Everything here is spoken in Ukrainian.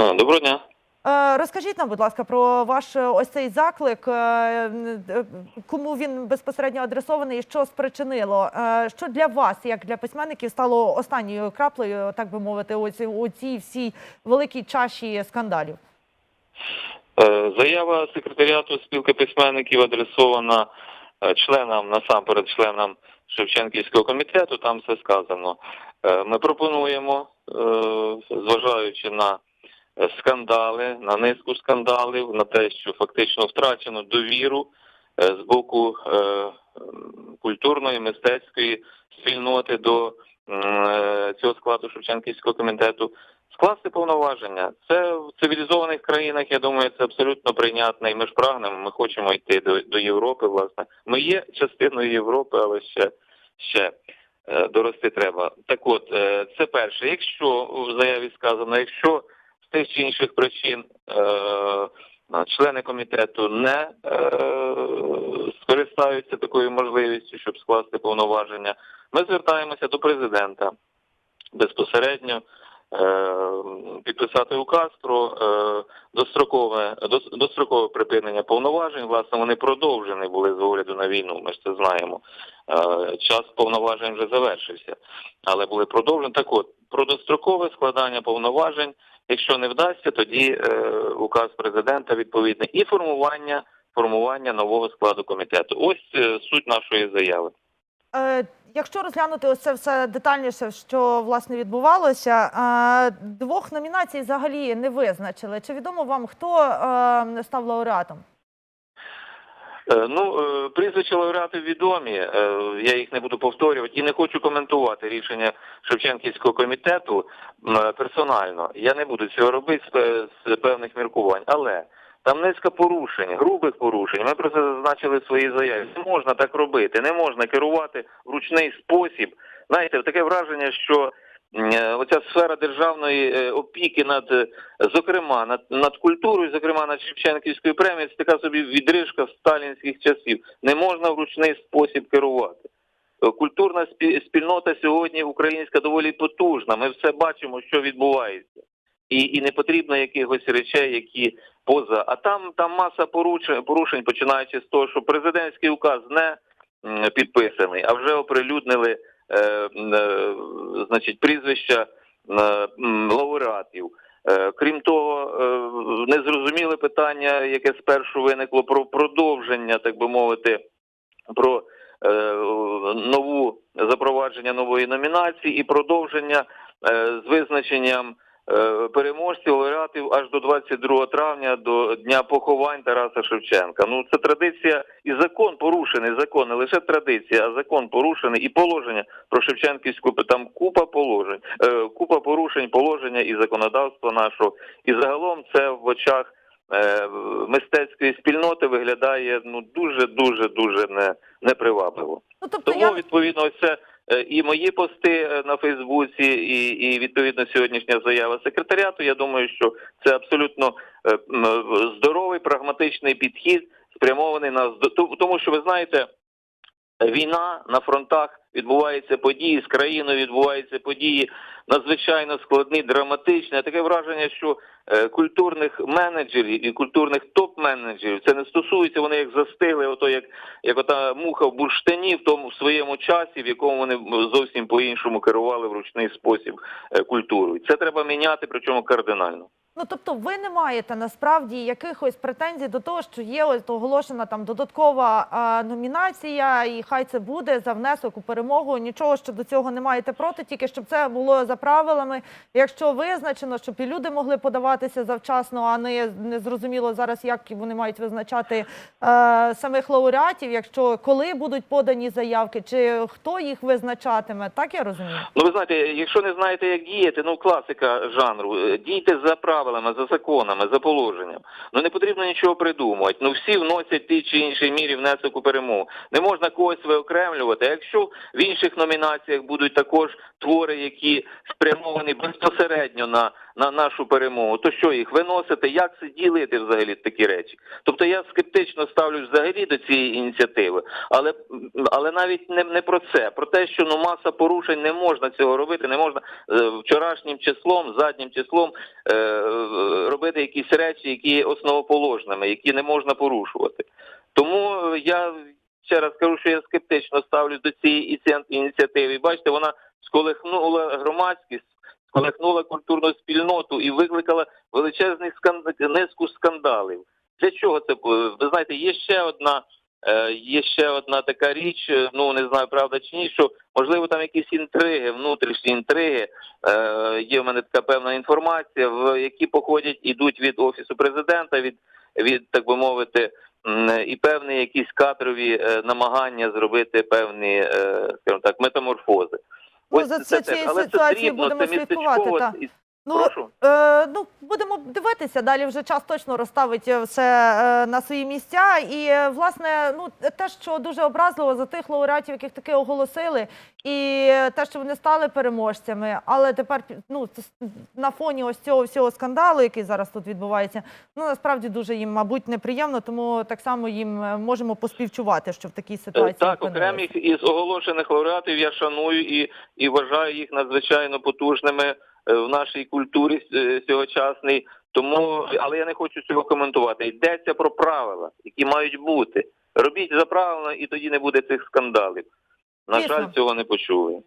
А, Доброго дня. Е, Розкажіть нам, будь ласка, про ваш е, ось цей заклик, е, е, кому він безпосередньо адресований і що спричинило? Е, Що для вас, як для письменників, стало останньою краплею, так би мовити, у цій, всій великій чаші скандалів? Е, Заява секретаріату спілки письменників адресована е, членам, насамперед членам Шевченківського комітету, там все сказано. Е, Ми пропонуємо, е, зважаючи на е, скандали, на низку скандалів, на те, що фактично втрачено довіру е, з боку е, культурної, мистецької спільноти до е, цього складу Шевченківського комітету, Скласти повноваження. Це в цивілізованих країнах, я думаю, це абсолютно прийнятно, і ми ж прагнемо, ми хочемо йти до, до Європи, власне. Ми є частиною Європи, але ще, ще е, дорости треба. Так от, е, це перше. Якщо в заяві сказано, якщо тих чи інших причин е, члени комітету не е, скористаються такою можливістю, щоб скласти повноваження, ми звертаємося до президента безпосередньо е, підписати указ про дострокове дос- дострокове припинення повноважень. Власне, вони продовжені були з огляду на війну. Ми ж це знаємо. Час повноважень вже завершився, але були продовжені. Так от про дострокове складання повноважень. Якщо не вдасться, тоді е, указ президента відповідний і формування формування нового складу комітету. Ось е, суть нашої заяви. Е, Якщо розглянути ось це все детальніше, що власне відбувалося, е, двох номінацій взагалі не визначили. Чи відомо вам, хто е, став лауреатом? Е, Ну, е, прізвища лауреатів відомі, е, я їх не буду повторювати і не хочу коментувати рішення Шевченківського комітету персонально. Я не буду цього робити з певних міркувань, але там низка порушень, грубих порушень. Ми про це зазначили в своїй заяві. Не можна так робити, не можна керувати в ручний спосіб. Знаєте, таке враження, що оця сфера державної е, опіки над, е, зокрема, над, над культурою, зокрема над Шевченківською премією, це така собі відрижка сталінських часів. Не можна в ручний спосіб керувати. Е, Культурна спі- спільнота сьогодні українська доволі потужна. Ми все бачимо, що відбувається. І, і не потрібно якихось речей, які поза. А там, там маса порушень, порушень, починаючи з того, що президентський указ не підписаний, а вже оприлюднили е, е, значить, прізвища е, лауреатів. Е, Крім того, е, незрозуміле питання, яке спершу виникло про продовження, так би мовити, про е, нову запровадження нової номінації і продовження е, з визначенням е, переможців лауреатів аж до 22 травня, до дня поховань Тараса Шевченка. Ну це традиція і закон порушений. Закон не лише традиція, а закон порушений і положення про Шевченківську там купа положень, е, купа порушень, положення і законодавства нашого. І загалом це в очах е, мистецької спільноти виглядає ну дуже дуже дуже не, непривабливо. Ну тобто Тому я відповідно ось це е, і мої пости е, на Фейсбуці, і, і відповідно сьогоднішня заява секретаріату. Я думаю, що це абсолютно е, здоровий прагматичний підхід, спрямований на тому, що ви знаєте. Війна на фронтах відбуваються події з країною, відбуваються події надзвичайно складні, драматичні. Таке враження, що е, культурних менеджерів і культурних топ-менеджерів це не стосується. Вони як застигли, ото як, як ота муха в бурштині в тому в своєму часі, в якому вони зовсім по-іншому керували в ручний спосіб е, культурою. Це треба міняти, причому кардинально. Ну, тобто, ви не маєте насправді якихось претензій до того, що є ось оголошена там додаткова а, номінація, і хай це буде за внесок у перемогу. Нічого щодо цього не маєте проти, тільки щоб це було за правилами. Якщо визначено, щоб і люди могли подаватися завчасно, а не, не зрозуміло зараз, як вони мають визначати е, самих лауреатів, якщо коли будуть подані заявки, чи хто їх визначатиме, так я розумію. Ну, ви знаєте, якщо не знаєте, як діяти, ну класика жанру, е, дійте за правилами, за законами, за положенням. Ну не потрібно нічого придумувати. Ну всі вносять ті чи інші мірі внесок у перемогу. Не можна когось виокремлювати. Якщо в інших номінаціях будуть також твори, які спрямовані безпосередньо на, на нашу перемогу, то що їх виносити? Як це ділити взагалі такі речі? Тобто я скептично ставлюсь взагалі до цієї ініціативи, але, але навіть не, не про це, про те, що ну маса порушень не можна цього робити, не можна е, вчорашнім числом, заднім числом е, робити якісь речі, які є основоположними, які не можна порушувати. Тому я ще раз кажу, що я скептично ставлюсь до цієї іці- ініціативи. Бачите, вона сколихнула громадськість, сколихнула культурну спільноту і викликала величезний сканд... низку скандалів. Для чого це? Ви знаєте, є ще одна. е, Є ще одна така річ, е, ну не знаю, правда чи ні, що можливо там якісь інтриги, внутрішні інтриги. Е, є в мене така певна інформація, в які походять, ідуть від офісу президента, від, від так би мовити, і певні якісь кадрові е, намагання зробити певні, скажімо так, метаморфози. Ну, за це- цією ситуацією будемо слідкувати, та. Ну, Прошу. Е, ну, будемо дивитися. Далі вже час точно розставить е, все е, на свої місця. І е, власне, ну те, що дуже образливо за тих лауреатів, яких таки оголосили, і е, те, що вони стали переможцями. Але тепер ну на фоні ось цього всього скандалу, який зараз тут відбувається, ну насправді дуже їм, мабуть, неприємно, тому так само їм можемо поспівчувати, що в такій ситуації Так, окремих із оголошених лауреатів я шаную і, і вважаю їх надзвичайно потужними в нашій культурі е, сьогочасній. Тому, але я не хочу цього коментувати. Йдеться про правила, які мають бути. Робіть за правилами, і тоді не буде цих скандалів. На Дійсно. жаль, цього не почули.